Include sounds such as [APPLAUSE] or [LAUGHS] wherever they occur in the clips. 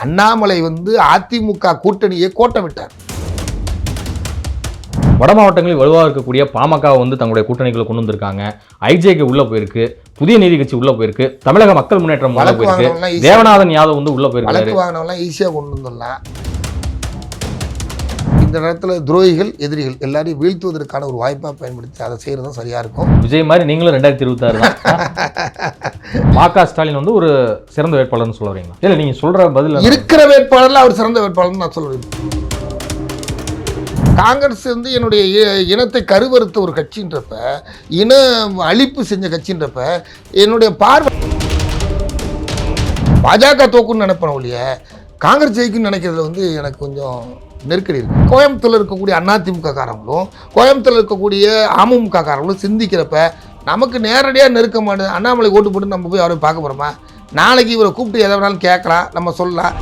அண்ணாமலை வந்து அதிமுக கூட்டணியை கோட்டை விட்டார் வட மாவட்டங்களில் வலுவாக இருக்கக்கூடிய பாமக வந்து தங்களுடைய கூட்டணிகளை கொண்டு வந்திருக்காங்க. ஐஜேக்கு உள்ள போயிருக்கு. புதிய நீதி கட்சி உள்ள போயிருக்கு. தமிழக மக்கள் முன்னேற்றம் போயிருக்கு. தேவநாதன் யாதவ் வந்து உள்ள வாங்கினவங்களாம் ஈஸியாக கொண்டு வந்துடலாம் இந்த நேரத்தில் துரோகிகள் எதிரிகள் எல்லாரையும் வீழ்த்துவதற்கான ஒரு வாய்ப்பாக பயன்படுத்தி அதை செய்கிறது தான் சரியாக இருக்கும். விஜய் மாதிரி நீங்களும் ரெண்டாயிரத்தி இருபத்தாறு தான். [LAUGHS] மா க ஸ்டாலின் வந்து ஒரு சிறந்த வேட்பாளர்னு சொல்ல வரீங்களா? இல்ல நீங்க சொல்ற பதில் இருக்கிற வேட்பாளர்ல அவர் சிறந்த வேட்பாளர்னு நான் சொல்லுவேன் காங்கிரஸ் வந்து என்னுடைய இனத்தை கருவறுத்த ஒரு கட்சின்றப்ப இன அழிப்பு செஞ்ச கட்சின்றப்ப என்னுடைய பார்வை பாஜக தோக்குன்னு நினைப்பேன் ஒழிய காங்கிரஸ் ஜெயிக்குன்னு நினைக்கிறதுல வந்து எனக்கு கொஞ்சம் நெருக்கடி இருக்கு. கோயம்புத்தூர்ல இருக்கக்கூடிய அதிமுக காரங்களும் கோயம்புத்தூர்ல இருக்கக்கூடிய அமமுக காரங்களும் சிந்திக்கிறப்ப நமக்கு நேரடியாக நெருக்கமான அண்ணாமலை ஓட்டு போட்டு நம்ம போய் அவரை பார்க்க போகிறோமா நாளைக்கு இவரை கூப்பிட்டு எதை வேணாலும் கேட்கலாம் நம்ம சொல்லலாம்.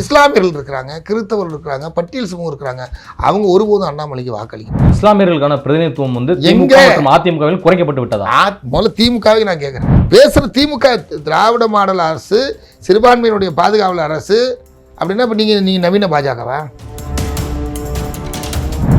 இஸ்லாமியர்கள் இருக்கிறாங்க கிறிஸ்தவர்கள் இருக்கிறாங்க பட்டியல் சமூகம் இருக்கிறாங்க. அவங்க ஒருபோதும் அண்ணாமலைக்கு வாக்களிக்கணும் இஸ்லாமியர்களுக்கான பிரதிநிதித்துவம் வந்து? திமுக மற்றும் அதிமுகவில் குறைக்கப்பட்டு விட்டதா? முதல்ல திமுகவை நான் கேட்குறேன். பேசுகிற திமுக திராவிட மாடல் அரசு சிறுபான்மையினுடைய பாதுகாவல் அரசு அப்படின்னா இப்போ நீங்கள் நீங்கள் நவீன பாஜகவா?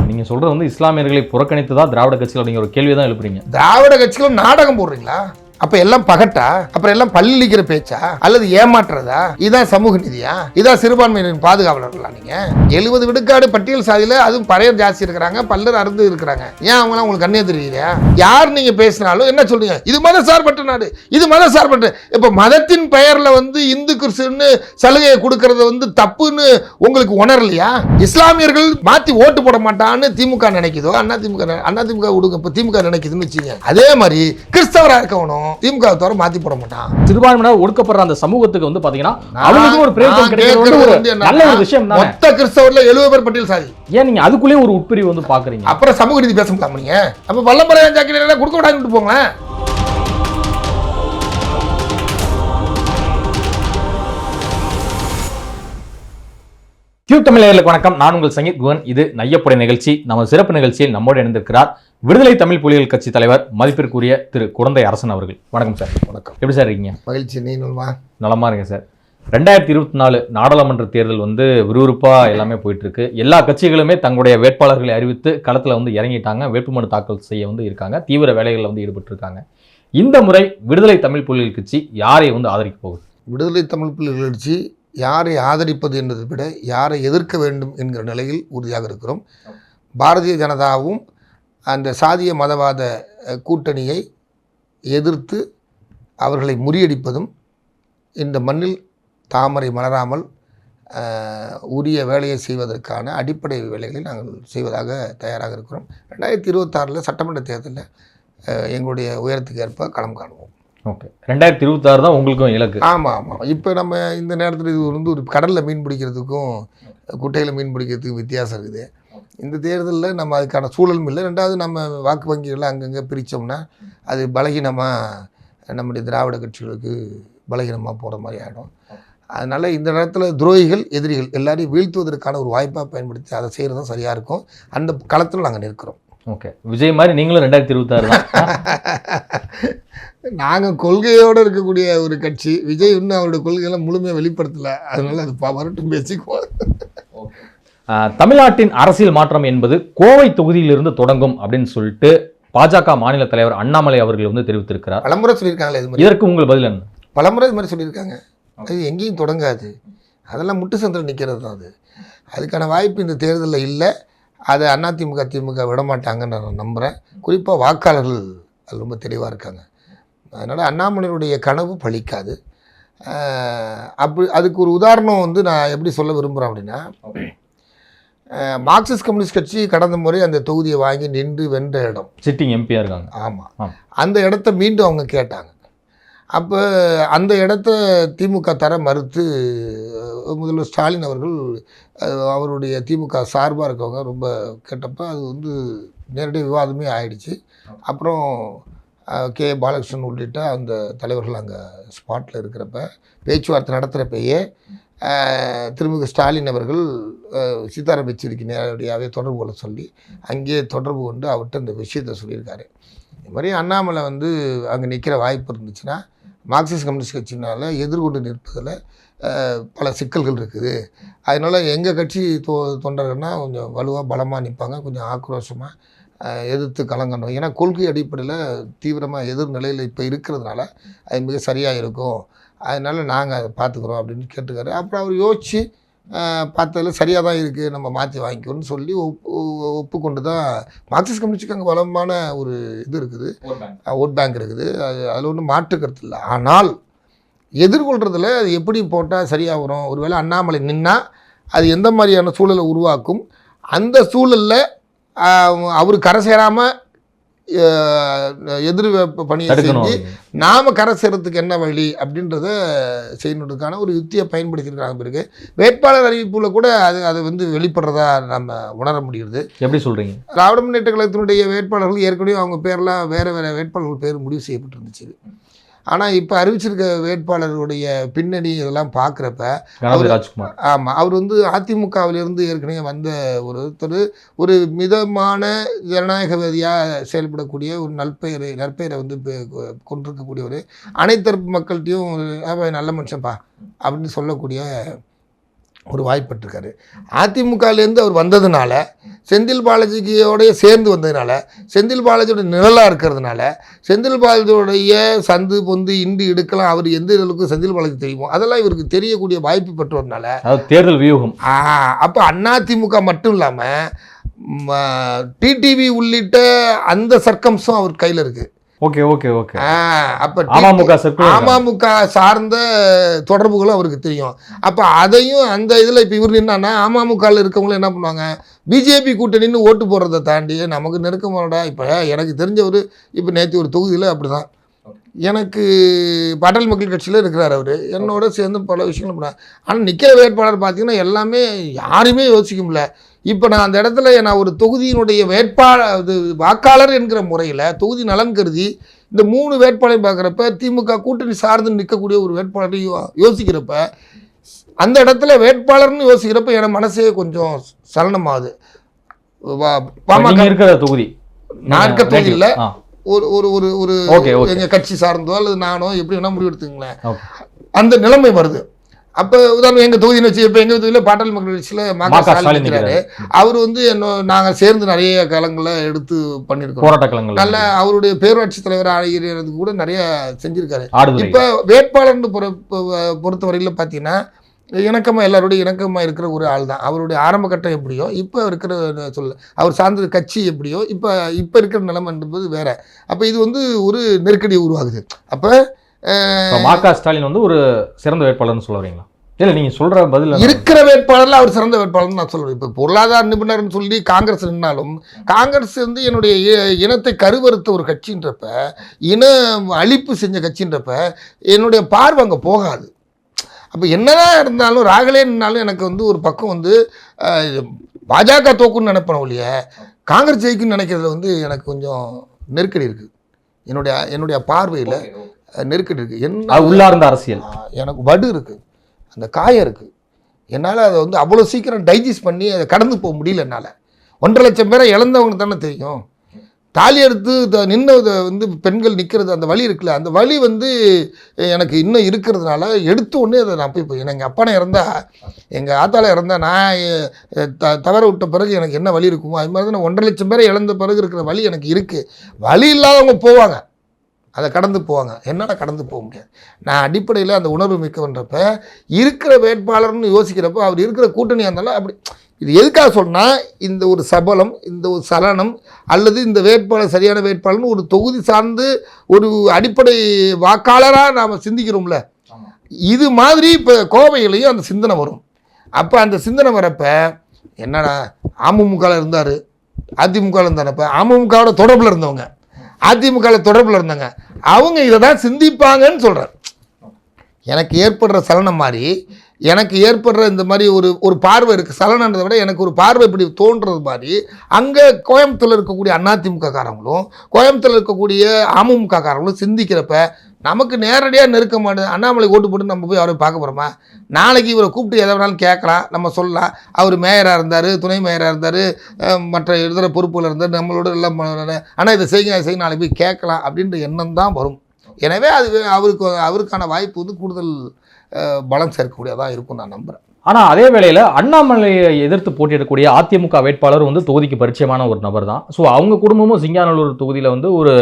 நீங்க சொல்றது வந்து இஸ்லாமியர்களை புறக்கணித்ததா திராவிட கட்சிகள் அப்படிங்கிற ஒரு கேள்வியை தான் எழுப்புறீங்க. திராவிட கட்சிகளும் நாடகம் போடுறீங்களா? அப்ப எல்லாம் பகட்டா? அப்புறம் எல்லாம் பள்ளிக்கிற பேச்சா? அல்லது ஏமாற்றுறதா? இதான் சமூக நீதியா? இதான் சிறுபான்மையினரின் பாதுகாவலர்களா நீங்க? எழுபது விடுக்காடு பட்டியல் சாதியில அதுவும் பறையர் ஜாஸ்தி இருக்கிறாங்க பல்லர் அருந்து இருக்கிறாங்க. ஏன் அவங்களாம் உங்களுக்கு கண்ணே தெரியலையா? யார் நீங்க பேசினாலும் என்ன சொல்றீங்க? இது மத சார்பற்ற நாடு. இது மத சார்பற்ற இப்ப மதத்தின் பெயர்ல வந்து இந்து கிறிஸ்துன்னு சலுகையை கொடுக்கறது வந்து தப்புன்னு உங்களுக்கு உணரலையா? இஸ்லாமியர்கள் மாத்தி ஓட்டு போட மாட்டான்னு திமுக நினைக்குதோ? அண்ணா திமுக அண்ணா திமுக கொடுங்க இப்ப திமுக நினைக்குதுன்னு வச்சுங்க அதே மாதிரி கிறிஸ்தவராக இருக்கவனும் திமுக தவிர மாத்தி போட மாட்டான். சிறுபான்மையினர் ஒடுக்கப்படுற அந்த சமூகத்துக்கு வந்து பாத்தீங்கன்னா அவங்களுக்கும் ஒரு பிரயோஜனம் கிடைக்கிறது நல்ல ஒரு விஷயம் தானே? மொத்த கிறிஸ்தவர்ல எழுபது பேர் பட்டியல் சாதி. ஏன் நீங்க அதுக்குள்ளேயே ஒரு உட்பிரிவு வந்து பாக்குறீங்க? அப்புறம் சமூக நீதி பேச முடியாம நீங்க? அப்ப வல்லம்பரையா ஜாக்கிரதை கொடுக்க விடாதுன்னு போங்களேன். கியூ தமிழர்களுக்கு வணக்கம். நான் உங்கள் சங்கீத் குவன் இது நையப்படை நிகழ்ச்சி. நம்ம சிறப்பு நிகழ்ச்சியில் நம்மோடு இணைந்திருக்கிறார் விடுதலை தமிழ் புலிகள் கட்சி தலைவர் மதிப்பிற்குரிய திரு குழந்தை அரசன் அவர்கள். வணக்கம் சார். வணக்கம். எப்படி சார் இருக்கீங்க? மகிழ்ச்சி. நீ நல்வா நலமா இருக்கேன் சார். ரெண்டாயிரத்தி இருபத்தி நாலு நாடாளுமன்ற தேர்தல் வந்து விறுவிறுப்பா எல்லாமே போயிட்டு இருக்கு எல்லா கட்சிகளுமே தங்களுடைய வேட்பாளர்களை அறிவித்து களத்துல வந்து இறங்கிட்டாங்க. வேட்புமனு தாக்கல் செய்ய வந்து இருக்காங்க. தீவிர வேலைகளில் வந்து ஈடுபட்டு இருக்காங்க இந்த முறை விடுதலை தமிழ் புலிகள் கட்சி யாரை வந்து ஆதரிக்க போகுது? விடுதலை தமிழ் புலிகள் கட்சி யாரை ஆதரிப்பது என்பதை விட யாரை எதிர்க்க வேண்டும் என்கிற நிலையில் உறுதியாக இருக்கிறோம். பாரதிய ஜனதாவும் அந்த சாதிய மதவாத கூட்டணியை எதிர்த்து அவர்களை முறியடிப்பதும் இந்த மண்ணில் தாமரை மலராமல் உரிய வேலையை செய்வதற்கான அடிப்படை வேலைகளை நாங்கள் செய்வதாக தயாராக இருக்கிறோம். ரெண்டாயிரத்தி இருபத்தாறில் சட்டமன்ற தேர்தலில் எங்களுடைய உயரத்துக்கு ஏற்ப களம் காணுவோம். ஓகே. ரெண்டாயிரத்தி இருபத்தாறு தான் உங்களுக்கும் இலக்கு. ஆமாம் ஆமாம் இப்போ நம்ம இந்த நேரத்தில் இது வந்து ஒரு கடலில் மீன் பிடிக்கிறதுக்கும் குட்டையில் மீன் பிடிக்கிறதுக்கும் வித்தியாசம் இருக்குது. இந்த தேர்தலில் நம்ம அதுக்கான சூழலும் இல்லை. ரெண்டாவது நம்ம வாக்கு வங்கிகளை அங்கங்கே பிரித்தோம்னா அது பலகீனமாக நம்முடைய திராவிட கட்சிகளுக்கு பலகீனமாக போகிற மாதிரி ஆகிடும் அதனால் இந்த நேரத்தில் துரோகிகள் எதிரிகள் எல்லாரையும் வீழ்த்துவதற்கான ஒரு வாய்ப்பாக பயன்படுத்தி அதை செய்கிறது தான் சரியாக இருக்கும். அந்த களத்தில் நாங்கள் நிற்கிறோம். ஓகே. விஜய் மாதிரி நீங்களும் ரெண்டாயிரத்தி இருபத்தாறு [LAUGHS] நாங்கள் கொள்கையோடு இருக்கக்கூடிய ஒரு கட்சி. விஜய் இன்னும் அவருடைய கொள்கையெல்லாம் முழுமையாக வெளிப்படுத்தலை. அதனால அது வரட்டும் பேசிக்குவோம். தமிழ்நாட்டின் அரசியல் மாற்றம் என்பது கோவை தொகுதியிலிருந்து தொடங்கும் அப்படின்னு சொல்லிட்டு பாஜக மாநில தலைவர் அண்ணாமலை அவர்கள் வந்து தெரிவித்திருக்கிறார். பலமுறை சொல்லியிருக்காங்களே இது மாதிரி. இதற்கு உங்கள் பதில் என்ன? பலமுறை இது மாதிரி சொல்லியிருக்காங்க. அது எங்கேயும் தொடங்காது. அதெல்லாம் முட்டு சந்திரன் நிற்கிறது தான் அது. அதுக்கான வாய்ப்பு இந்த தேர்தலில் இல்லை. அதை அதிமுக திமுக விட மாட்டாங்கன்னு நான் நம்புகிறேன் குறிப்பாக வாக்காளர்கள் அது ரொம்ப தெளிவாக இருக்காங்க. அதனால் அண்ணாமலையுடைய கனவு பலிக்காது ஆஹ் அப்படி அதுக்கு ஒரு உதாரணம் வந்து நான் எப்படி சொல்ல விரும்புகிறேன் அப்படின்னா மார்க்சிஸ்ட் கம்யூனிஸ்ட் கட்சி கடந்த முறை அந்த தொகுதியை வாங்கி நின்று வென்ற இடம். சிட்டிங் எம்பியா இருக்காங்க. ஆமாம் ஆம். அந்த இடத்த மீண்டும் அவங்க கேட்டாங்க. அப்போ அந்த இடத்த திமுக தர மறுத்து முதல்வர் ஸ்டாலின் அவர்கள் அவருடைய திமுக சார்பாக இருக்கவங்க ரொம்ப கேட்டப்ப அது வந்து நேரடி விவாதமே ஆயிடுச்சு. அப்புறம் கே. பாலகிருஷ்ணன் உள்ளிட்ட அந்த தலைவர்கள் அங்கே ஸ்பாட்டில் இருக்கிறப்ப பேச்சுவார்த்தை நடத்துகிறப்பயே திருமிகு ஸ்டாலின் அவர்கள் சீதாராம் யெச்சூரிக்கு நேரடியாகவே தொடர்பு கொள்ள சொல்லி அங்கேயே தொடர்பு கொண்டு அவர்கிட்ட இந்த விஷயத்தை சொல்லியிருக்காரு. இது மாதிரி அண்ணாமலை வந்து அங்கே நிற்கிற வாய்ப்பு இருந்துச்சுன்னா மார்க்சிஸ்ட் கம்யூனிஸ்ட் கட்சினால் எதிர்கொண்டு நிற்பதில் பல சிக்கல்கள் இருக்குது. அதனால் எங்கள் கட்சி தொ தொண்டர்கள்னால் கொஞ்சம் வலுவாக பலமாக நிற்பாங்க கொஞ்சம் ஆக்ரோஷமாக எதிர்த்து கலங்கணும் ஏன்னா கொள்கை அடிப்படையில் தீவிரமாக எதிர்நிலையில் இப்போ இருக்கிறதுனால அது மிக சரியாக இருக்கும் அதனால் நாங்கள் அதை பார்த்துக்குறோம் அப்படின்னு கேட்டுக்காரு. அப்புறம் அவர் யோசித்து பார்த்ததில் சரியாக தான் இருக்குது நம்ம மாற்றி வாங்கிக்கணும்னு சொல்லி ஒப்பு ஒப்புக்கொண்டு தான் மார்க்சிஸ்ட் கம்யூனிஸ்டுக்கு அங்கே பலமான ஒரு இது இருக்குது. Vote bank. இருக்குது. அது அதில் ஒன்றும் மாற்று கருத்து இல்லை. ஆனால் எதிர்கொள்கிறதுல அது எப்படி போட்டால் சரியாக வரும் ஒருவேளை அண்ணாமலை நின்னா அது எந்த மாதிரியான சூழலை உருவாக்கும்? அந்த சூழலில் அவர் கரை சேராமல் எதிர் பணியை செஞ்சு நாம் கரை சேரத்துக்கு என்ன வழி அப்படின்றத செய்யணுன்றதுக்கான ஒரு யுக்தியை பயன்படுத்தியிருக்காங்க பிறகு வேட்பாளர் அறிவிப்பில் கூட அது அது வந்து வெளிப்படுறதா நம்ம உணர முடியுது. எப்படி சொல்றீங்க? திராவிட முன்னேற்ற கழகத்தினுடைய வேட்பாளர்கள் ஏற்கனவே அவங்க பேர்லாம் வேறு வேறு வேட்பாளர்கள் பேர் முடிவு செய்யப்பட்டிருந்துச்சு. ஆனால் இப்போ அறிவிச்சிருக்க வேட்பாளர்களுடைய பின்னணி இதெல்லாம் பார்க்குறப்ப ராஜ்குமார். ஆமாம் அவர் வந்து அதிமுகவிலிருந்து ஏற்கனவே வந்த ஒருத்தர். ஒரு மிதமான ஜனநாயகவாதியாக செயல்படக்கூடிய ஒரு நற்பெயரை நற்பெயரை வந்து கொண்டிருக்கக்கூடியவர். அனைத்தரப்பு மக்கள்கிட்டையும் ஒரு, "அவன் நல்ல மனுஷன்ப்பா அப்படின்னு சொல்லக்கூடிய ஒரு வாய்ப்பட்டிருக்காரு. அதிமுகலேருந்து அவர் வந்ததுனால செந்தில் பாலாஜியோடைய சேர்ந்து வந்ததுனால செந்தில் பாலாஜியோட நிழலாக இருக்கிறதுனால செந்தில் பாலாஜியோடைய சந்து பொந்து இண்டு இடுக்கலாம் அவர் எந்த அளவுக்கு செந்தில் பாலாஜி தெரியுமோ அதெல்லாம் இவருக்கு தெரியக்கூடிய வாய்ப்பு பெற்றதுனால தேர்தல் வியூகம். அப்போ அதிமுக மட்டும் இல்லாமல் டிடிவி உள்ளிட்ட அந்த சர்க்கம்ஸும் அவர் கையில் இருக்குது ஓகே ஓகே ஓகே. அப்போ அமமுக அமமுக சார்ந்த தொடர்புகளும் அவருக்கு தெரியும். அப்போ அதையும் அந்த இதில் இப்போ இவர் என்னன்னா அமமுகவில் இருக்கவங்களும் என்ன பண்ணுவாங்க? பிஜேபி கூட்டணின்னு ஓட்டு போடுறதை தாண்டி நமக்கு நெருக்கமானடா இப்போ எனக்கு தெரிஞ்சவர் இப்போ நேற்று ஒரு தொகுதியில் அப்படி தான் எனக்கு பாட்டாளி மக்கள் கட்சியில் இருக்கிறார் அவர். என்னோட சேர்ந்து பல விஷயங்கள் ஆனால் நிற்கிற வேட்பாளர் பார்த்தீங்கன்னா எல்லாமே யாருமே யோசிக்க முடியல. இப்போ நான் அந்த இடத்துல நான் ஒரு தொகுதியினுடைய வேட்பாளர் இது வாக்காளர் என்கிற முறையில் தொகுதி நலன் கருதி இந்த மூணு வேட்பாளரை பார்க்குறப்ப திமுக கூட்டணி சார்ந்து நிற்கக்கூடிய ஒரு வேட்பாளரை யோசிக்கிறப்ப அந்த இடத்துல வேட்பாளர்னு யோசிக்கிறப்ப என் மனசே கொஞ்சம் சலனமாகுது. பாமக இருக்கிற தொகுதி. நான் இருக்க தொகுதியில் ஆ, ஒரு ஒரு ஒரு ஒரு. எங்கள் கட்சி சார்ந்தோ அல்லது நானோ எப்படி வேணால் முடிவு எடுத்துங்களேன் okay. அந்த நிலைமை வருது. அப்போ உதாரணம் எங்கள் தொகுதின்னு வச்சு இப்போ எங்கள் தொகுதியில் பாட்டாளி மக்கள் கட்சியில் மா. மா க. ஸ்டாலின் ஸ்டாலின் நிற்கிறாரு அவர் வந்து என்ன நாங்கள் சேர்ந்து நிறைய காலங்களை எடுத்து பண்ணியிருக்கோம் போராட்ட களங்கள். நல்ல அவருடைய பேரூராட்சி தலைவர் ஆகிறது கூட நிறைய செஞ்சிருக்காரு. இப்போ வேட்பாளர்னு பொறு பொ- பொறுத்தவரையில் பார்த்தீங்கன்னா இணக்கமாக எல்லாரோடைய இணக்கமாக இருக்கிற ஒரு ஆள் தான். அவருடைய ஆரம்ப கட்டம் எப்படியோ இப்போ இருக்கிற சொல்ல அவர் சார்ந்த கட்சி எப்படியோ இப்போ இப்போ இருக்கிற நிலைமை என்பது வேற. அப்போ இது வந்து ஒரு நெருக்கடி உருவாகுது அப்போ இப்ப மா க ஸ்டாலின் வந்து ஒரு சிறந்த வேட்பாளர்னு சொல்ல வரீங்களா? இல்ல நீங்க சொல்ற பதில் இருக்கிற வேட்பாளர்ல அவர் சிறந்த வேட்பாளர்னு நான் சொல்லுவேன். இப்போ பொருளாதார நிபுணர்னு சொல்லி காங்கிரஸ் நின்னாலும் காங்கிரஸ் வந்து என்னுடைய இனத்தை கருவறுத்த ஒரு கட்சின்றப்ப இன அழிப்பு செஞ்ச கட்சின்றப்ப என்னுடைய பார்வை அங்கே போகாது. அப்போ என்னதான் இருந்தாலும் ராகலே நின்னாலும் எனக்கு வந்து ஒரு பக்கம் வந்து பாஜக தோக்குன்னு நினைப்பேன் ஒழிய காங்கிரஸ் ஜெயிக்குன்னு நினைக்கிறதுல வந்து எனக்கு கொஞ்சம் நெருக்கடி இருக்குது என்னுடைய என்னுடைய பார்வையில் நெருக்கடி இருக்குது என்ன உள்ளார்ந்த அரசியல். எனக்கு வடு இருக்குது அந்த காயம் இருக்குது என்னால் அதை வந்து அவ்வளோ சீக்கிரம் டைஜஸ்ட் பண்ணி அதை கடந்து போக முடியல என்னால். ஒன்றரை லட்சம் பேரை இழந்தவங்க தானே தெரியும். தாலி எடுத்து நின்று வந்து பெண்கள் நிற்கிறது அந்த வலி இருக்குல்ல அந்த வலி வந்து எனக்கு இன்னும் இருக்கிறதுனால எடுத்த உடனே அதை நான் போய் போய் எங்கள் அப்பனை இறந்தா எங்கள் ஆத்தால இறந்தா நான் த தவற விட்ட பிறகு எனக்கு என்ன வலி இருக்குமோ அது மாதிரி தான் ஒன்றரை லட்சம் பேரை இழந்த பிறகு இருக்கிற வலி எனக்கு இருக்குது வலி இல்லாதவங்க போவாங்க. அதை கடந்து போவாங்க. என்னால் கடந்து போக முடியாது. நான் அடிப்படையில் அந்த உணர்வு மிக்கவன்றப்ப இருக்கிற வேட்பாளர்னு யோசிக்கிறப்ப அவர் இருக்கிற கூட்டணியாக இருந்தாலும் அப்படி இது எதுக்காக சொன்னால் இந்த ஒரு சபலம் இந்த ஒரு சலனம் அல்லது இந்த வேட்பாளர் சரியான வேட்பாளர்னு ஒரு தொகுதி சார்ந்து ஒரு அடிப்படை வாக்காளராக நாம் சிந்திக்கிறோம்ல. இது மாதிரி இப்போ கோவையிலையும் அந்த சிந்தனை வரும். அப்போ அந்த சிந்தனை வரப்ப என்னடா அமமுகவில் இருந்தார் அதிமுகவில் இருந்தானப்ப அமமுகவோட தொடர்பில் இருந்தவங்க. அதிமுகவில் தொடர்பில் இருந்தாங்க. அவங்க இதை தான் சிந்திப்பாங்கன்னு சொல்கிறார் எனக்கு ஏற்படுற சலனம் மாதிரி எனக்கு ஏற்படுற இந்த மாதிரி ஒரு ஒரு பார்வை இருக்குது சலனன்றதை விட எனக்கு ஒரு பார்வை இப்படி தோன்றது மாதிரி அங்கே கோயம்புத்தூரில் இருக்கக்கூடிய அதிமுககாரங்களும் கோயம்புத்தூரில் இருக்கக்கூடிய அமமுக காரங்களும் சிந்திக்கிறப்ப நமக்கு நேரடியாக நெருக்கமானது அண்ணாமலை ஓட்டு போட்டு நம்ம போய் அவரை பார்க்க போகிறோமா நாளைக்கு இவரை கூப்பிட்டு எதை வேணாலும் கேட்கலாம் நம்ம சொல்லலாம். அவர் மேயராக இருந்தார் துணை மேயராக இருந்தார் மற்ற எழுதுகிற பொறுப்புகள் இருந்தார் நம்மளோட எல்லாம் ஆனால் இதை செய்யுங்க அதை செய்யுங்க நாளைக்கு போய் கேட்கலாம் அப்படின்ற எண்ணம் தான் வரும். எனவே அது அவருக்கு அவருக்கான வாய்ப்பு வந்து கூடுதல் பலம் சேர்க்கக்கூடியதாக இருக்கும் நான் நம்புகிறேன் ஆனா அதே வேளையில அண்ணாமலையை எதிர்த்து போட்டியிடக்கூடிய அதிமுக வேட்பாளர் வந்து தொகுதிக்கு பரிச்சயமான ஒரு நபர் தான் ஸோ அவங்க குடும்பமும் சிங்காநல்லூர் தொகுதியில வந்து ஒரு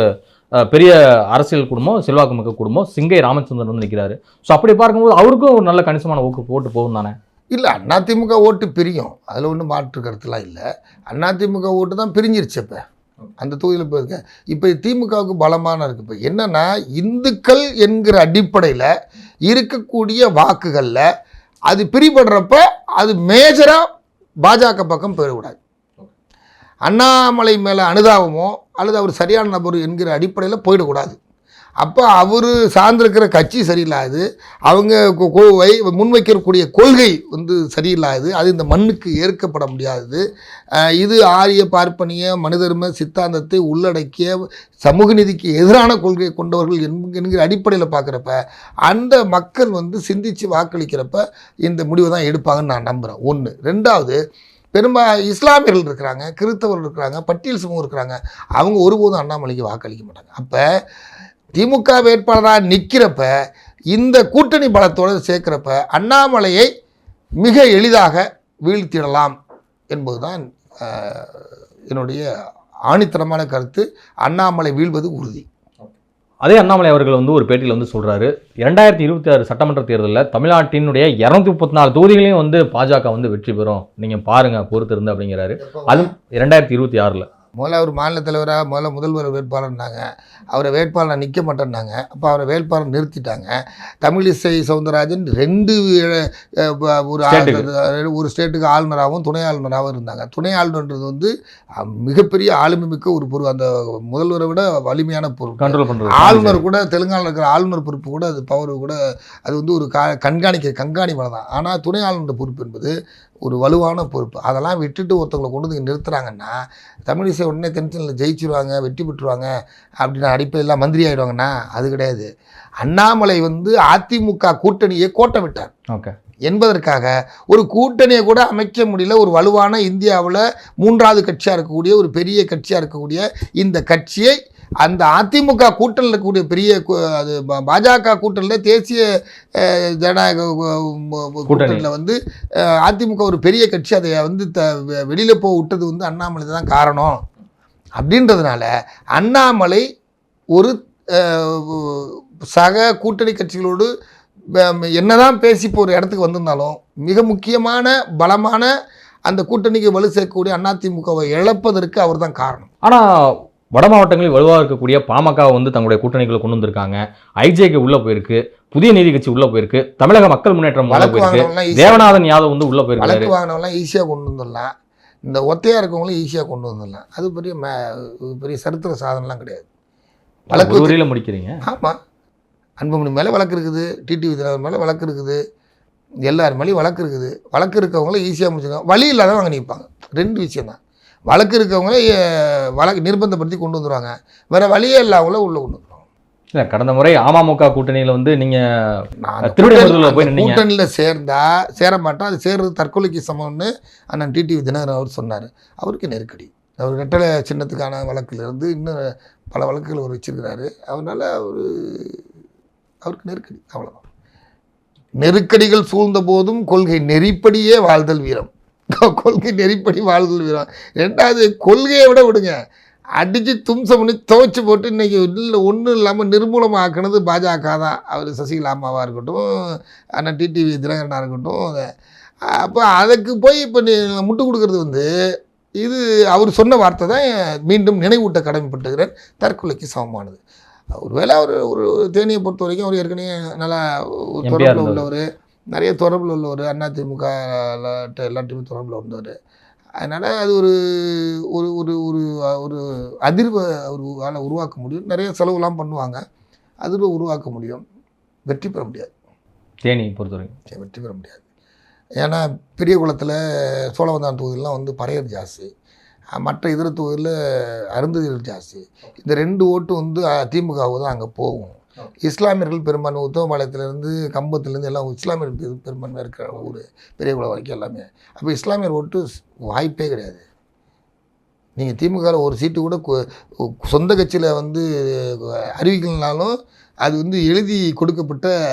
பெரிய அரசியல் குடும்பம் செல்வாக்கு மிக்க குடும்பம் சிங்கை ராமச்சந்திரன் வந்து நிற்கிறாரு ஸோ அப்படி பார்க்கும்போது அவருக்கும் ஒரு நல்ல கணிசமான ஊக்கு போட்டு போகும் தானே? இல்லை அதிமுக ஓட்டு பிரியும். அதில் ஒன்றும் மாற்று கருத்துலாம் இல்லை. அதிமுக ஓட்டு தான் பிரிஞ்சிருச்சு இப்போ. அந்த தொகுதியில் இப்போ இருக்க இப்போ திமுகவுக்கு பலமான இருக்குது இப்போ என்னென்னா இந்துக்கள் என்கிற அடிப்படையில் இருக்கக்கூடிய வாக்குகளில் அது பிரிபடுறப்ப அது மேஜராக பாஜக பக்கம் போயிடக்கூடாது. அண்ணாமலை மேலே அனுதாபமோ அல்லது அவர் சரியான நபர் என்கிற அடிப்படையில் போயிடக்கூடாது. அப்போ அவர் சார்ந்திருக்கிற கட்சி சரியில்லாது அவங்க கொ- முன்வைக்கக்கூடிய கொள்கை வந்து சரியில்லாது அது இந்த மண்ணுக்கு ஏற்கப்பட முடியாது. இது ஆரிய பார்ப்பனிய மனிதர்ம சித்தாந்தத்தை உள்ளடக்கிய சமூக நீதிக்கு எதிரான கொள்கையை கொண்டவர்கள் என்கிற அடிப்படையில் பார்க்குறப்ப அந்த மக்கள் வந்து சிந்தித்து வாக்களிக்கிறப்ப இந்த முடிவை தான் எடுப்பாங்கன்னு நான் நம்புகிறேன் ஒன்று ரெண்டாவது பெரும்பா இஸ்லாமியர்கள் இருக்கிறாங்க கிறிஸ்தவர்கள் இருக்கிறாங்க பட்டியல் சமூகம் இருக்கிறாங்க அவங்க ஒருபோதும் அண்ணாமலைக்கு வாக்களிக்க மாட்டாங்க. அப்போ திமுக வேட்பாளராக நிற்கிறப்ப இந்த கூட்டணி பலத்தோடு சேர்க்கிறப்ப அண்ணாமலையை மிக எளிதாக வீழ்த்திடலாம் என்பதுதான் என்னுடைய ஆணித்தரமான கருத்து. அண்ணாமலை வீழ்வது உறுதி. அதே அண்ணாமலை அவர்கள் வந்து ஒரு பேட்டியில் வந்து சொல்றாரு இரண்டாயிரத்தி இருபத்தி ஆறு சட்டமன்ற தேர்தலில் தமிழ்நாட்டினுடைய இரநூத்தி முப்பத்தி நாலு தொகுதிகளையும் வந்து பாஜக வந்து வெற்றி பெறும். நீங்க பாருங்க பொறுத்து இருந்து அப்படிங்கிறாரு அது இரண்டாயிரத்தி இருபத்தி ஆறுல. முதல்ல அவர் மாநில தலைவராக முதல்ல முதல்வர் வேட்பாளர்னாங்க. அவரை வேட்பாளர் நிற்க மாட்டேன்னாங்க. அப்போ அவரை வேட்பாளர் நிறுத்திட்டாங்க. தமிழிசை சவுந்தரராஜன் ரெண்டு ஒரு. ஒரு ஸ்டேட்டுக்கு ஆளுநராகவும் துணை ஆளுநராகவும் இருந்தாங்க. துணை ஆளுநர்ன்றது வந்து மிகப்பெரிய ஆளுமை மிக்க ஒரு பொறுப்பு. அந்த முதல்வரை விட வலிமையான பொறுப்பு. கண்ட்ரோல் பண்றது. ஆளுநர் கூட தெலுங்கானாவில் இருக்கிற ஆளுநர் பொறுப்பு கூட அது பவர் கூட அது வந்து ஒரு கண்காணிக்க கண்காணிப்பான தான். ஆனால் துணை ஆளுநர் பொறுப்பு என்பது ஒரு வலுவான பொறுப்பு. அதெல்லாம் விட்டுட்டு ஒருத்தவங்களை கொண்டு வந்து நிறுத்துறாங்கன்னா தமிழிசை உடனே டென்ஷனில் ஜெயிச்சிருவாங்க வெற்றி பெற்றுருவாங்க அப்படின்னு அடிப்படையில் மந்திரி ஆகிடுவாங்கன்னா அது கிடையாது. அண்ணாமலை வந்து அதிமுக கூட்டணியை கோட்டை விட்டார். ஓகே. என்பதற்காக ஒரு கூட்டணியை கூட அமைக்க முடியல. ஒரு வலுவான இந்தியாவில் மூன்றாவது கட்சியாக இருக்கக்கூடிய ஒரு பெரிய கட்சியாக இருக்கக்கூடிய இந்த கட்சியை அந்த அதிமுக கூட்டணியில் இருக்கக்கூடிய பெரிய அது பாஜக கூட்டணியில் தேசிய ஜனநாயக கூட்டணியில் வந்து அதிமுக ஒரு பெரிய கட்சி அதை வந்து த வெளியில் போக விட்டது வந்து அண்ணாமலை தான் காரணம். அப்படின்றதுனால அண்ணாமலை ஒரு சக கூட்டணி கட்சிகளோடு என்னதான் பேசி இப்போ ஒரு இடத்துக்கு வந்திருந்தாலும் மிக முக்கியமான பலமான அந்த கூட்டணிக்கு வலு சேர்க்கக்கூடிய அதிமுகவை இழப்பதற்கு அவர் தான் காரணம். ஆனா வட மாவட்டங்களில் வலுவாக இருக்கக்கூடிய பாமக வந்து தங்களுடைய கூட்டணிகளை கொண்டு வந்திருக்காங்க. ஐஜேக்கு உள்ள போயிருக்கு. புதிய நீதி கட்சி உள்ள போயிருக்கு. தமிழக மக்கள் முன்னேற்றம் உள்ள போயிருக்கு. தேவநாதன் யாதவ் வந்து உள்ள வழக்கு வாங்கினவங்களாம் ஈஸியாக கொண்டு வந்துடலாம் இந்த ஒத்தையாக இருக்கவங்களும் ஈஸியாக கொண்டு வந்துடலாம் அது பெரிய ம பெரிய சரித்திர சாதனைலாம் கிடையாது. வழக்கு ஒரு வரியில முடிக்கிறீங்க. ஆமாம் அன்புமணி மேலே வழக்கு இருக்குது. டிடிவி தினகரன் மேலே வழக்கு இருக்குது. எல்லார் மேலேயும் வழக்கு இருக்குது. வழக்கு இருக்கவங்கள ஈஸியாக முடிச்சுக்கலாம் வழி இல்லாதவங்க நிற்பாங்க ரெண்டு விஷயம் தான் வழக்கு இருக்கவங்கள வழக்கு நிர்பந்தப்படுத்தி கொண்டு வந்துடுவாங்க வேறு வழியே இல்லாதவங்கள உள்ளே கொண்டு வந்துடுவாங்க இல்ல கடந்த முறை அமமுக கூட்டணியில வந்து நீங்க நான் அந்த திருவிடைமருதூர்ல கூட்டணி- போய் அந்த நின்னீங்க. கூட்டணியில் சேர்ந்தா சேர மாட்டோம் அது சேர்றது தற்கொலைக்கு சமம்னு அண்ணன் டிடிவி தினகரன் அவர் சொன்னார். அவருக்கு நெருக்கடி. அவர் ரெட்டலை சின்னத்துக்கான வழக்கிலிருந்து இன்னும் பல வழக்குகள் அவர் வச்சிருக்கிறாரு. அதனால் அவர் அவருக்கு நெருக்கடி அவ்வளோதான் நெருக்கடிகள் சூழ்ந்த போதும் கொள்கை நெறிப்படியே வாழ்தல் வீரம். கொள்கை நெறிப்படி வாழ்தல் வீரம் ரெண்டாவது கொள்கையை விட விடுங்க. அடித்து தும்சம் பண்ணி துவைச்சு போட்டு இன்றைக்கி இல்லை ஒன்றும் இல்லாமல் நிர்மூலமாக்குனது பாஜக தான். அவர் சசிகலா அம்மாவாக இருக்கட்டும் அண்ணன் டிடிவி தினகரனாக இருக்கட்டும் அப்போ அதுக்கு போய் இப்போ நீ முட்டு கொடுக்கறது வந்து இது அவர் சொன்ன வார்த்தை தான் மீண்டும் நினைவூட்ட கடமைப்பட்டுகிறேன். தற்கொலைக்கு சமமானது. ஒருவேளை அவர் ஒரு தேனியை பொறுத்த வரைக்கும் அவர் ஏற்கனவே நல்லா ஒரு தொடர்பில். உள்ளவர். நிறைய தொடர்பில் உள்ளவர் அதிமுக எல்லாத்தையுமே தொடர்பில் வந்தவர். அதனால் அது ஒரு ஒரு ஒரு ஒரு ஒரு அதிர்வை அவரால் உருவாக்க முடியும். நிறைய செலவுலாம் பண்ணுவாங்க. அதிர்வை உருவாக்க முடியும். வெற்றி பெற முடியாது. தேனி பொறுத்தவரைக்கும். சரி, வெற்றி பெற முடியாது. ஏன்னா பெரிய குளத்தில் சோழவந்தான் தொகுதியெலாம் வந்து பறையர் ஜாஸ்தி. மற்ற இதர தொகுதியில் அருந்ததியர் ஜாஸ்தி. இந்த ரெண்டு ஓட்டு வந்து திமுகவு தான் அங்கே போகும். இஸ்லாமியர்கள் பெரும்பான்மை உத்தமபாளையத்துலேருந்து கம்பத்துலேருந்து எல்லாம் இஸ்லாமியர் பெரும்பான்மை இருக்கிற ஊர் பெரியகுளம் வரைக்கும் எல்லாமே. அப்போ இஸ்லாமியர் ஓட்டு வாய்ப்பே கிடையாது. நீங்கள் திமுகவில் ஒரு சீட்டு கூட கு- சொந்த கட்சியில் வந்து அறிவிக்கலனாலும் அது வந்து எழுதி கொடுக்கப்பட்ட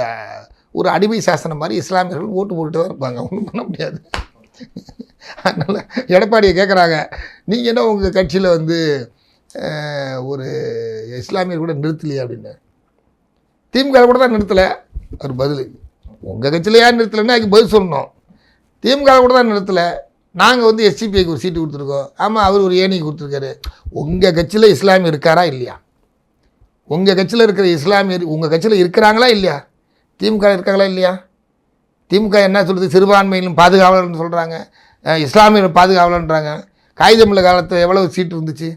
ஒரு அடிமை சாசனம் மாதிரி இஸ்லாமியர்கள் ஓட்டு போட்டுட்டு தான் இருப்பாங்க. ஒன்றும் பண்ண முடியாது. அதனால் எடப்பாடியை கேட்குறாங்க நீங்கள் என்ன உங்கள் கட்சியில் வந்து ஒரு இஸ்லாமியர் கூட நிறுத்தலையே அப்படின்னு. திமுக கூட தான் நிறுத்தலை. அவர் பதில். உங்கள் கட்சியில் ஏன் நிறுத்தலைன்னா அதுக்கு பதில் சொல்லணும். திமுக கூட தான் நிறுத்தலை. நாங்கள் வந்து எஸ்சிபிஐக்கு ஒரு சீட்டு கொடுத்துருக்கோம். ஆமாம் அவர் ஒரு ஏணி கொடுத்துருக்காரு. உங்கள் கட்சியில் இஸ்லாமிய இருக்காரா இல்லையா? உங்கள் கட்சியில் இருக்கிற இஸ்லாமியர் உங்கள் கட்சியில் இருக்கிறாங்களா இல்லையா? திமுக இருக்காங்களா இல்லையா? திமுக என்ன சொல்கிறது சிறுபான்மையிலும் பாதுகாவலர்னு சொல்கிறாங்க இஸ்லாமியர் பாதுகாவலன்றாங்க காகிதமில்ல காலத்தில் எவ்வளவு சீட்டு இருந்துச்சு?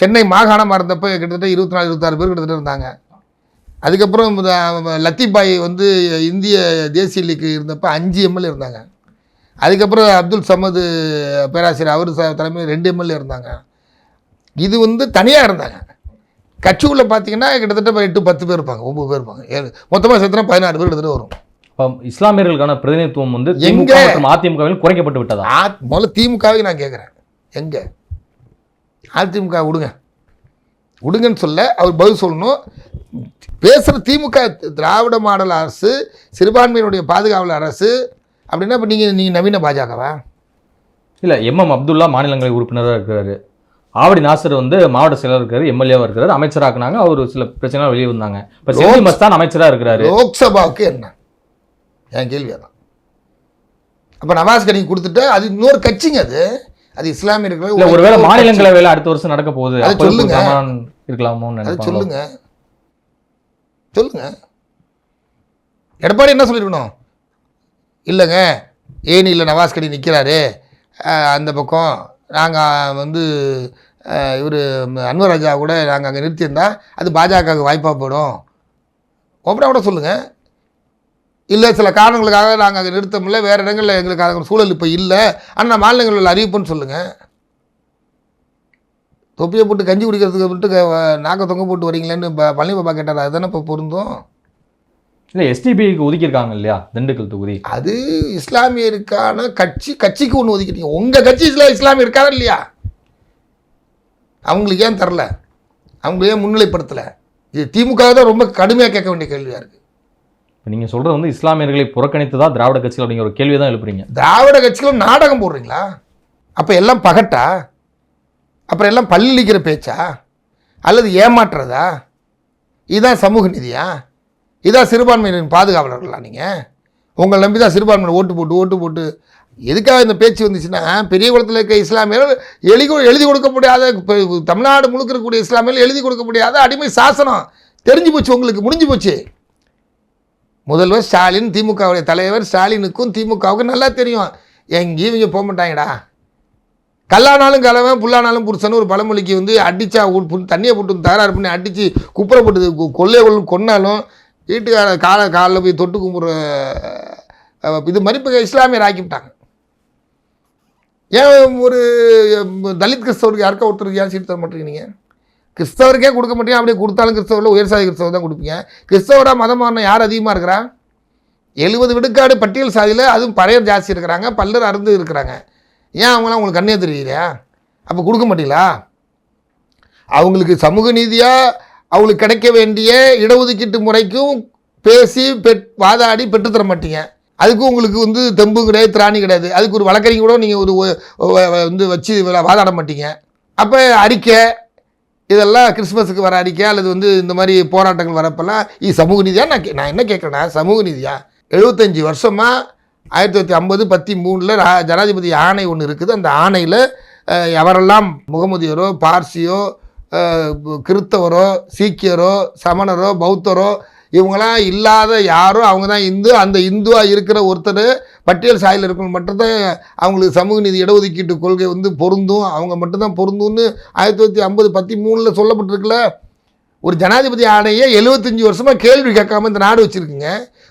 சென்னை மாகாணமாக இருந்தப்போ கிட்டத்தட்ட இருபத்தி நாலு இருபத்தாறு பேர் கிட்டத்தட்ட இருந்தாங்க. அதுக்கப்புறம் லத்தீப்பாய் வந்து இந்திய தேசிய லீக்கு இருந்தப்போ அஞ்சு எம்எல்ஏ இருந்தாங்க. அதுக்கப்புறம் அப்துல் சமது பேராசிரியர் அவர் தலைமையில் ரெண்டு எம்எல்ஏ இருந்தாங்க. இது வந்து தனியாக இருந்தாங்க. கட்சிக்குள்ளே பார்த்தீங்கன்னா கிட்டத்தட்ட எட்டு பத்து பேர் இருப்பாங்க ஒம்பது பேர் இருப்பாங்க. ஏழு மொத்தமாக சேர்த்துனா பதினாறு பேர் கிட்டத்தட்ட வரும். இஸ்லாமியர்களுக்கான பிரதிநிதித்துவம் வந்து எங்க? அதிமுகவில் குறைக்கப்பட்டு விட்டதா? முதல்ல திமுகவை நான் கேட்குறேன் எங்கே? அதிமுக விடுங்க. விடுங்கன்னு சொல்ல அவர் பதில் சொல்லணும். பேசுகிற திமுக திராவிட மாடல் அரசு சிறுபான்மையினுடைய பாதுகாவல் அரசு அப்படின்னா இப்போ நீங்கள் நீங்கள் நவீன பாஜகவா? இல்ல எம்எம் அப்துல்லா மாநிலங்களவை உறுப்பினராக இருக்கிறாரு. ஆவடி நாசர் வந்து மாவட்ட செயலர் இருக்காரு எம்எல்ஏவா இருக்காரு அமைச்சராக்குனாங்க அவர் சில பிரச்சனை வெளியே வந்தாங்க. இப்ப செந்தில் மஸ்தான் அமைச்சரா இருக்கிறாரு. லோக்சபாவுக்கு என்ன? என் கேள்வி அதான். அப்போ நவாஸ் கனி கொடுத்துட்டு அது இன்னொரு கட்சிங்க அது. அது இஸ்லாமியர்கள் ஒருவேளை மாநிலங்களவையில அடுத்த வருஷம் நடக்க போகுது. சொல்லுங்க. இருக்கலாமோன்னு சொல்லுங்க. சொல்லுங்க. எடப்பாடி என்ன சொல்லியிருக்கணும் இல்லைங்க. ஏனியில் நவாஸ்கடி நிற்கிறாரு அந்த பக்கம் நாங்கள் வந்து இவர் அன்வர் ராஜா கூட நாங்கள் அங்கே நிறுத்தியிருந்தா அது பாஜகவுக்கு வாய்ப்பாக போயிடும். ஓப்பனாக கூட சொல்லுங்கள் இல்லை சில காரணங்களுக்காக நாங்கள் அங்கே நிறுத்த வேறு இடங்களில் எங்களுக்கு அதுக்கு சூழல் இப்போ இல்லை. ஆனால் மாநிலங்களில் அறிவிப்புன்னு சொல்லுங்கள் தொப்பியை போட்டு கஞ்சி குடிக்கிறதுக்கு விட்டு க- நாக்க தொங்க போட்டு வரீங்களேன்னு ப- பழனி பாபா கேட்டார். அதுதானே இப்போ பொருந்தும். இல்ல எஸ்டிபிக்கு ஒதுக்கியிருக்காங்க இல்லையா? திண்டுக்கல் தொகுதி. அது இஸ்லாமியருக்கான கட்சி கட்சிக்கு ஒன்று ஒதுக்கிட்டீங்க. உங்கள் கட்சி இஸ்லாம் இஸ்லாமிய இருக்காரா இல்லையா? அவங்களுக்கு ஏன் தரல? அவங்களுக்கு ஏன் முன்னிலைப்படுத்தலை? இது திமுக தான் ரொம்ப கடுமையாக கேட்க வேண்டிய கேள்வியாக இருக்குது இப்ப நீங்க சொல்றது வந்து இஸ்லாமியர்களை புறக்கணித்து தான் திராவிட கட்சிகள் அப்படிங்கிற ஒரு கேள்வி தான் எழுப்புறீங்க. திராவிட கட்சிகளும் நாடகம் போடுறீங்களா? அப்போ எல்லாம் பகட்டா? அப்புறம் எல்லாம் பல்லிக்கிற பேச்சா? அல்லது ஏமாற்றுறதா? இதுதான் சமூக நிதியா? இதான் சிறுபான்மையினரின் பாதுகாவலர்களா நீங்கள் உங்களை நம்பி தான் சிறுபான்மையினர் ஓட்டு போட்டு ஓட்டு போட்டு. எதுக்காக இந்த பேச்சு வந்துச்சுன்னா பெரிய குளத்தில் இருக்க இஸ்லாமியர்கள் எழுதி எழுதி கொடுக்க முடியாத தமிழ்நாடு முழுக்க இருக்கக்கூடிய இஸ்லாமியர்கள் எழுதி கொடுக்க முடியாத அடிமை சாசனம். தெரிஞ்சு போச்சு உங்களுக்கு முடிஞ்சு போச்சு. முதல்வர் ஸ்டாலின் திமுகவுடைய தலைவர் ஸ்டாலினுக்கும் திமுகவுக்கும் நல்லா தெரியும். எங்கேயும் இவங்க போக மாட்டாங்கடா. கல்லானாலும் கலவன் புல்லானாலும் புருஷன் ஒரு பழமொழிக்கு வந்து அடித்தா தண்ணியை போட்டு தகராறு பண்ணி அடித்து குப்புற போட்டு கொள்ளைய கொள்ள கொன்னாலும் வீட்டுக்கார காலை காலில் போய் தொட்டு கும்பிட்ற இது மதிப்பு இஸ்லாமியர் ஆக்கிவிட்டாங்க. ஏன் ஒரு தலித் கிறிஸ்தவருக்கு யாருக்கா ஒருத்தருக்கு ஏன் சீட்டு தர மாட்டேங்கிறீங்க? கிறிஸ்தவருக்கே கொடுக்க மாட்டேங்க அப்படியே கொடுத்தாலும் கிறிஸ்தவரில் உயர் சாதி கிறிஸ்தவர் தான் கொடுப்பீங்க. கிறிஸ்தவராக மதம் மாறின யார் அதிகமாக இருக்கிறா? எழுபது விடுக்காடு பட்டியல் சாதியில் அதுவும் பறையர் ஜாஸ்தி இருக்கிறாங்க பல்லர் அருந்து இருக்கிறாங்க. ஏன் அவங்களாம் உங்களுக்கு கண்ணே தெரியலையா? அப்போ கொடுக்க மாட்டீங்களா? அவங்களுக்கு சமூக நீதியாக அவங்களுக்கு கிடைக்க வேண்டிய இடஒதுக்கீட்டு முறைக்கும் பேசி பெட் வாதாடி பெற்றுத்தர மாட்டீங்க. அதுக்கும் உங்களுக்கு வந்து தெம்பு கிடையாது திராணி கிடையாது. அதுக்கு ஒரு வழக்கறிஞர் கூட நீங்கள் ஒரு வந்து வச்சு வாதாட மாட்டீங்க. அப்போ அறிக்கை இதெல்லாம் கிறிஸ்மஸுக்கு வர அறிக்கை அல்லது வந்து இந்த மாதிரி போராட்டங்கள் வரப்பெல்லாம் இது சமூக நீதியாக நான் கே- நான் என்ன கேட்குறேன்னா சமூக நீதியாக எழுபத்தஞ்சி வருஷமாக ஆயிரத்தி தொள்ளாயிரத்தி ஐம்பது பத்தி மூணில் ஜனாதிபதி ஆணை ஒன்று இருக்குது. அந்த ஆணையில் எவரெல்லாம் முகமதியரோ பார்சியோ கிறித்தவரோ சீக்கியரோ சமணரோ பௌத்தரோ இவங்களாம் இல்லாத யாரோ அவங்க தான் இந்து. அந்த இந்துவாக இருக்கிற ஒருத்தர் பட்டியல் சாயில் இருக்கணும் மட்டும்தான் அவங்களுக்கு சமூக நீதி இடஒதுக்கீட்டு கொள்கை வந்து பொருந்தும். அவங்க மட்டும்தான் பொருந்தும்னு ஆயிரத்தி தொள்ளாயிரத்தி ஐம்பது பத்தி மூணில் சொல்லப்பட்டிருக்குல்ல. ஒரு ஜனாதிபதி ஆணையை எழுபத்தஞ்சி வருஷமாக கேள்வி கேட்காம இந்த நாடு வச்சுருக்குங்க.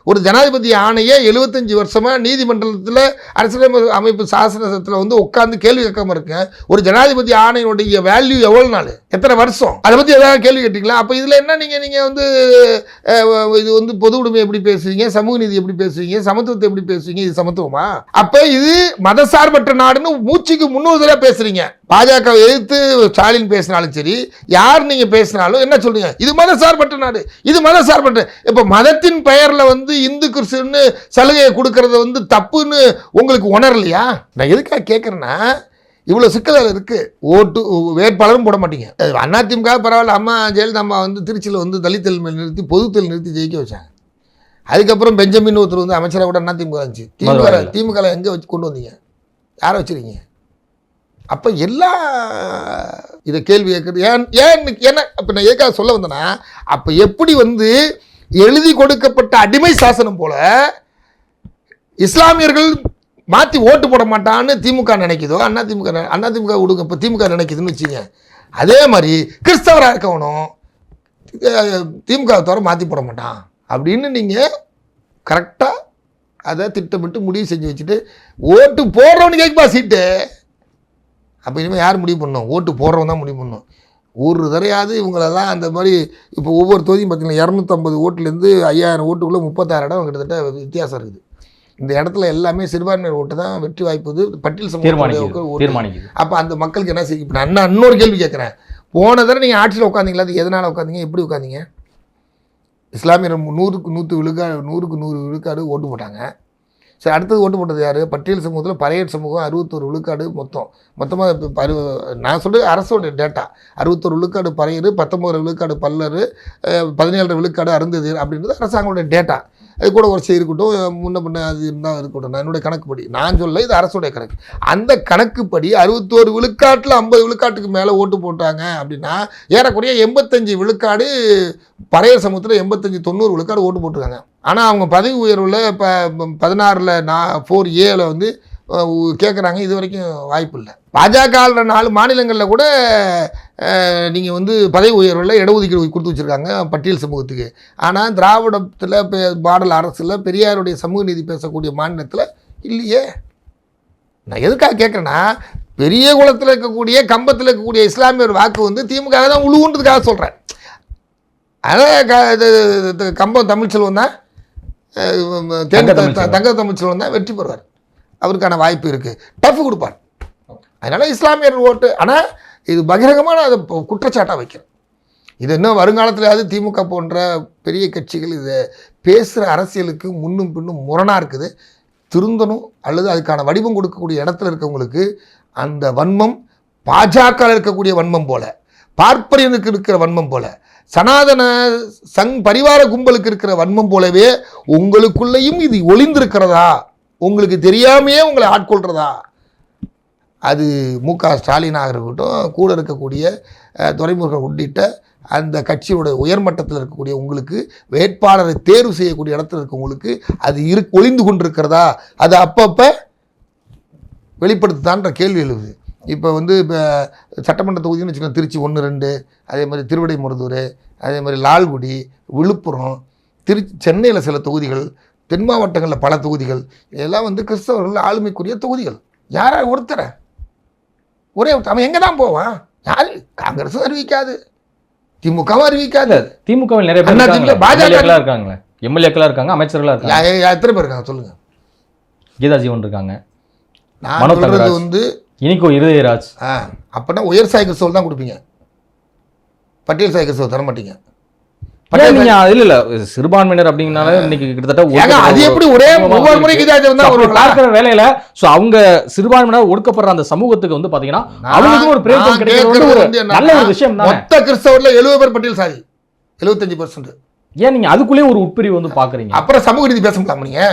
ஒரு ஜனாதிபதி ஆணையை எழுபத்தஞ்சி வருஷமாக நீதிமன்றத்தில் அரசியல் அமைப்பு சாசனத்தில் வந்து உட்காந்து கேள்வி கேட்காம இருக்கேன் ஒரு ஜனாதிபதி ஆணையினுடைய வேல்யூ எவ்வளோ நாள்? எத்தனை வருஷம்? அதை பற்றி ஏதாவது கேள்வி கேட்டீங்களா? அப்போ இதில் என்ன நீங்கள் நீங்கள் வந்து இது வந்து பொது உடைமை எப்படி பேசுவீங்க? சமூக நீதி எப்படி பேசுவீங்க? சமத்துவத்தை எப்படி பேசுவீங்க? இது சமத்துவமா? அப்போ இது மதசார்பற்ற நாடுன்னு மூச்சுக்கு முன்னூறு தடவை பேசுகிறீங்க பாஜக எதிர்த்து ஸ்டாலின் பேசினாலும் சரி யார் நீங்கள் பேசினாலும் என்ன சொல்கிறீங்க சொல்லுங்க. இது மத சார்பற்ற நாடு. இது மத சார்பற்ற இப்போ மதத்தின் பெயர்ல வந்து இந்து கிறிஸ்துன்னு சலுகையை கொடுக்கறது வந்து தப்புன்னு உங்களுக்கு உணரலையா? நான் எதுக்காக கேட்குறேன்னா இவ்வளோ சிக்கல் இருக்கு. ஓட்டு வேட்பாளரும் போட மாட்டீங்க. அதிமுக பரவாயில்ல. அம்மா ஜெயலலிதா அம்மா வந்து திருச்சியில் வந்து தலித்தல் நிறுத்தி பொதுத்தல் நிறுத்தி ஜெயிக்க வச்சாங்க. அதுக்கப்புறம் பெஞ்சமின் ஒருத்தர் வந்து அமைச்சராக கூட அதிமுக இருந்துச்சு. திமுக. திமுக எங்கே வச்சு கொண்டு வந்தீங்க? யாரை வச்சிருக்கீங்க? அப்போ எல்லா இதை கேள்வி கேட்குறது ஏன் ஏன் என்ன அப்போ நான் எதுக்காக சொல்ல வந்தேன்னா அப்போ எப்படி வந்து எழுதி கொடுக்கப்பட்ட அடிமை சாசனம் போல இஸ்லாமியர்கள் மாற்றி ஓட்டு போட மாட்டான்னு திமுக நினைக்குதோ அண்ணா திமுக அண்ணா திமுக விடுங்க இப்போ திமுக நினைக்குதுன்னு வச்சுங்க. அதே மாதிரி கிறிஸ்தவராக இருக்கவனும் திமுக தவிர மாற்றி போட மாட்டான். அப்படின்னு நீங்கள் கரெக்டாக அதை திட்டமிட்டு முடிவு செஞ்சு வச்சுட்டு ஓட்டு போடுறவனுக்கு கேட்குப்பா சீட்டு? அப்போ இனிமேல் யார் முடிவு பண்ணணும் ஓட்டு போடுறவன் தான் முடிவு பண்ணணும் ஒரு தடையாவது இவங்களெல்லாம் அந்த மாதிரி இப்போ ஒவ்வொரு தொகுதியும் பார்த்தீங்கன்னா இரநூத்தம்பது ஓட்டுலேருந்து ஐயாயிரம் ஓட்டுக்குள்ளே முப்பத்தாறு இடம் கிட்டத்தட்ட வித்தியாசம் இருக்குது. இந்த இடத்துல எல்லாமே சிறுபான்மையர் ஓட்டு தான் வெற்றி வாய்ப்பு இது. பட்டியல் தீர்மானிக்குது அப்போ அந்த மக்களுக்கு என்ன செய்யும் இப்போ நான் இன்னொரு கேள்வி கேட்குறேன் போன தடவை நீங்கள் ஆட்சியில் உட்காந்தீங்களா அது எதனால் உட்காந்தீங்க எப்படி உட்காந்தீங்க இஸ்லாமியர் நூறுக்கு நூற்று விழுக்காடு நூறுக்கு நூறு விழுக்காடு ஓட்டு போட்டாங்க. சரி அடுத்தது ஓட்டு போட்டது யார்? பட்டியல் சமூகத்தில் பறையர் சமூகம் அறுபத்தோரு விழுக்காடு மொத்தம். மொத்தமாக அறு நான் சொல்கிறது அரசோட டேட்டா அறுபத்தோரு விழுக்காடு பறையர் பத்தொம்பது விழுக்காடு பல்லர் பதினேழு விழுக்காடு அருந்தது அப்படின்றது அரசாங்கோட டேட்டா அது கூட ஒரு இருக்கட்டும் முன்ன பின்ன அது இருந்தால் இருக்கட்டும். நான் என்னுடைய கணக்குப்படி. நான் சொல்ல இது அரசுடைய கணக்கு. அந்த கணக்குப்படி அறுபத்தோரு விழுக்காட்டில் ஐம்பது விழுக்காட்டுக்கு மேலே ஓட்டு போட்டாங்க அப்படின்னா ஏறக்குறைய எண்பத்தஞ்சு விழுக்காடு பறையர் சமூகத்தில் எண்பத்தஞ்சு தொண்ணூறு விழுக்காடு ஓட்டு போட்டிருக்காங்க. ஆனால் அவங்க பதவி உயர்வில் இப்போ பதினாறில் நான் ஃபோர் ஏல வந்து கேட்குறாங்க இது வரைக்கும் வாய்ப்பு இல்லை. பாஜக நாலு மாநிலங்களில் கூட நீங்கள் வந்து பதவி உயர்வில் இடஒதுக்கீடு கொடுத்து வச்சுருக்காங்க பட்டியல் சமூகத்துக்கு. ஆனால் திராவிடத்தில் மாடல் அரசில் பெரியாருடைய சமூக நீதி பேசக்கூடிய மாநிலத்தில் இல்லையே. நான் எதுக்காக கேட்குறேன்னா பெரிய குளத்தில் இருக்கக்கூடிய கம்பத்தில் இருக்கக்கூடிய இஸ்லாமியர் வாக்கு வந்து திமுக தான் உழுவுன்றதுக்காக சொல்கிறேன் அதான் க- இது இது கம்பம் தமிழ்ச்செல்வன் தான். தங்க த- தமிழ்ச்செல்வன். தங்க தமிழ்ச்செல்வன் தான் வெற்றி பெறுவார். அவருக்கான வாய்ப்பு இருக்குது டஃப் கொடுப்பார். அதனால் இஸ்லாமியர் ஓட்டு ஆனால் இது பகிரங்கமான அதை குற்றச்சாட்டாக வைக்கிறேன் இது இன்னும் வருங்காலத்திலாவது திமுக போன்ற பெரிய கட்சிகள் இதை பேசுகிற அரசியலுக்கு முன்னும் பின்னும் முரணாக இருக்குது. திருந்தணும் அல்லது அதுக்கான வடிவம் கொடுக்கக்கூடிய இடத்துல இருக்கவங்களுக்கு அந்த வன்மம் பாஜக இருக்கக்கூடிய வன்மம் போல பார்ப்பரியனுக்கு இருக்கிற வன்மம் போல சனாதன சங் பரிவார கும்பலுக்கு இருக்கிற வன்மம் போலவே உங்களுக்குள்ளேயும் இது ஒளிந்திருக்கிறதா? உங்களுக்கு தெரியாமையே உங்களை ஆட்கொள்கிறதா அது மு க ஸ்டாலினாக இருக்கட்டும் கூட இருக்கக்கூடிய துறைமுகம் உள்ளிட்ட அந்த கட்சியோட உயர்மட்டத்தில் இருக்கக்கூடிய உங்களுக்கு வேட்பாளரை தேர்வு செய்யக்கூடிய இடத்துல இருக்கவங்களுக்கு அது இரு ஒளிந்து கொண்டிருக்கிறதா? அது அப்பப்போ வெளிப்படுத்துதான்ற கேள்வி எழுது. இப்போ வந்து இப்போ சட்டமன்ற தொகுதின்னு வச்சுக்கோங்க திருச்சி ஒன்று ரெண்டு அதே மாதிரி திருவிடைமுருதூர் அதே மாதிரி லால்குடி விழுப்புரம் திருச்சி சென்னையில் சில தொகுதிகள் தென் மாவட்டங்களில் பல தொகுதிகள் இதெல்லாம் வந்து கிறிஸ்தவர்கள் ஆளுமைக்குரிய தொகுதிகள். யாரா ஒருத்தரை? ஒரே அவன் எங்கே தான் போவான்? யார்? காங்கிரஸும் அறிவிக்காது. திமுகவும் அறிவிக்காது. திமுகவில் நிறைய பேர். திமுக, பாஜக இருக்காங்களே? எம்எல்ஏக்களா இருக்காங்க அமைச்சர்களா இருக்காங்க? எத்தனை பேர் இருக்காங்க சொல்லுங்க. கீதா ஜீவன் இருக்காங்க. நான் தங்கராஜ். வந்து இனிக்கோ இருதயராஜ். ஆ அப்போனா உயர் சாய் கிறிஸ்தவர் தான் கொடுப்பீங்க. பட்டியல் சாய் கிறிஸ்தவர் தர மாட்டீங்க நீங்க இல்ல இல்ல சிறுபான்மையினர் அப்படிங்கனால இன்னைக்கு கிட்டத்தட்ட அது எப்படி ஒரே ஒவ்வொரு முறைக்கு பார்க்கிற வேலையில சோ அவங்க சிறுபான்மையினர் ஒடுக்கப்படுற அந்த சமூகத்துக்கு வந்து பாத்தீங்கன்னா நான் அவங்களுக்கும் ஒரு கிடைக்கிறது கேட்கறது ஒரு நல்ல ஒரு விஷயம் தானே? மொத்த கிறிஸ்தவர்ல எழுபது பேர் பட்டியல் சாதி எழுபத்தஞ்சு பர்சன்ட் ஏன் நீங்க அதுக்குள்ளேயே ஒரு உட்பிரிவு வந்து பாக்குறீங்க அப்புறம் சமூக நீதி பேச முடியாம நீங்க?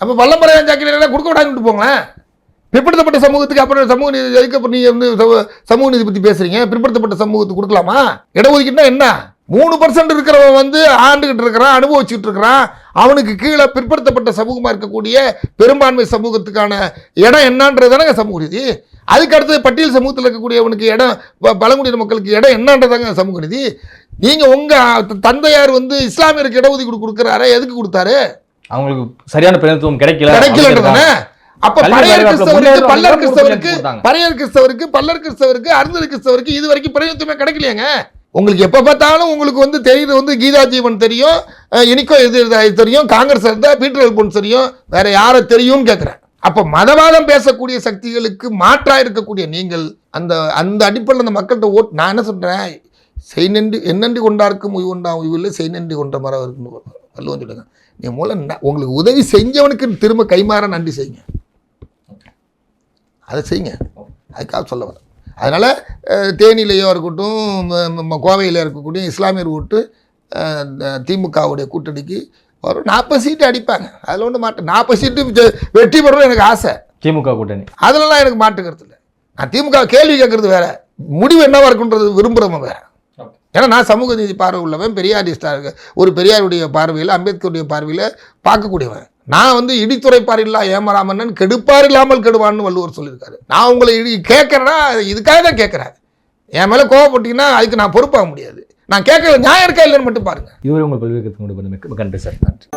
அப்ப வல்லம்பரையான் சாக்கிரி கொடுக்க விடாதுன்னு போங்களேன். பிற்படுத்தப்பட்ட சமூகத்துக்கு அப்புறம் சமூக நீதி எதுக்கு அப்புறம் நீங்க வந்து சமூக- சமூக நீதி பத்தி பேசுறீங்க. பிற்படுத்தப்பட்ட சமூகத்துக்கு கொடுக்கலாமா? இடஒதுக்கீடுனா என்ன? மூணு பர்சன்ட் இருக்கிறவன் வந்து ஆண்டுகிட்டு இருக்கிறான் அனுபவிச்சுட்டு இருக்கிறான். அவனுக்கு கீழே பிற்படுத்தப்பட்ட சமூகமாக இருக்கக்கூடிய பெரும்பான்மை சமூகத்துக்கான இடம் என்னன்றது தானங்க சமூக நீதி. அதுக்கு அடுத்தது பட்டியல் சமூகத்தில் இருக்கக்கூடியவனுக்கு இடம் பழங்குடியின மக்களுக்கு இடம் என்னன்றதாங்க சமூக நீதி. நீங்கள் உங்கள் தந்தையார் வந்து இஸ்லாமியருக்கு இடஒதுக்கீடு கொடுக்குறாரு? எதுக்கு கொடுத்தாரு? அவங்களுக்கு சரியான பிரதிநிதித்துவம் கிடைக்கல. கிடைக்கலன்றதானே அப்ப வேலைவாய்ப்புல கிறிஸ்தவருக்கு பல்லர் கிறிஸ்தவருக்கு. பறையர் கிறிஸ்தவருக்கு பல்லர் கிறிஸ்தவருக்கு அருந்ததி கிறிஸ்தவருக்கு இது வரைக்கும் பிரயோஜனமே கிடைக்கலையாங்க. உங்களுக்கு எப்போ பார்த்தாலும் உங்களுக்கு வந்து தெரியுது வந்து கீதா ஜீவன் தெரியும் இனிக்கோ இது இது தெரியும் காங்கிரஸ் இருந்தால் பீட்டர் எல்போன் தெரியும் வேற யாரை தெரியும்னு கேட்குறேன் அப்போ மதவாதம் பேசக்கூடிய சக்திகளுக்கு மாற்றாக இருக்கக்கூடிய நீங்கள் அந்த அந்த அடிப்படையில் அந்த மக்கள்கிட்ட ஓட் நான் என்ன சொல்கிறேன் செய் நன்றி என்னன்றி கொண்டாருக்கும் உய்வு கொண்டா செய் நன்றி கொண்ட மரம் இருக்குன்னு வள்ளுவன் சொல்லுங்க நீ மூலம் உங்களுக்கு உதவி செஞ்சவனுக்கு திரும்ப கைமாற நன்றி செய்யுங்க. அதை செய்யுங்க. அதுக்காக சொல்ல வரேன். அதனால் தேனியிலையோ இருக்கட்டும் கோவையில் இருக்கக்கூடிய இஸ்லாமியர் ஓட்டு திமுகவுடைய கூட்டணிக்கு ஒரு நாற்பது சீட்டு அடிப்பாங்க. அதில் ஒன்றும் மாட்டேன் நாற்பது சீட்டு வெற்றி பெறணும் எனக்கு ஆசை. திமுக கூட்டணி. அதிலலாம் எனக்கு மாட்டுக்கிறது இல்லை. நான் திமுக கேள்வி கேட்குறது வேற. முடிவு என்னவா இருக்குன்றது விரும்புகிறவங்க வேற. ஏன்னா நான் சமூக நீதி பார்வை உள்ளவன் பெரியாரிஸ்டாக ஒரு பெரியாருடைய பார்வையில் அம்பேத்கருடைய பார்வையில் பார்க்கக்கூடியவன். நான் வந்து இடித்துரைப்பார் இல்லா ஏமாறாமன்னன் கெடுப்பார் இல்லாமல் கெடுவான்னு வள்ளுவர் சொல்லியிருக்காரு. நான் உங்களை இடி கேட்குறேன்னா இதுக்காக தான் கேட்குறேன் என் மேலே கோவப்பட்டீங்கன்னா அதுக்கு நான் பொறுப்பாக முடியாது. நான் கேட்கற நியாயம் இருக்கா இல்லைன்னு மட்டும் பாருங்கள் இதுவரை உங்கள் பல்வேறு மிக்க நன்றி சார். நன்றி.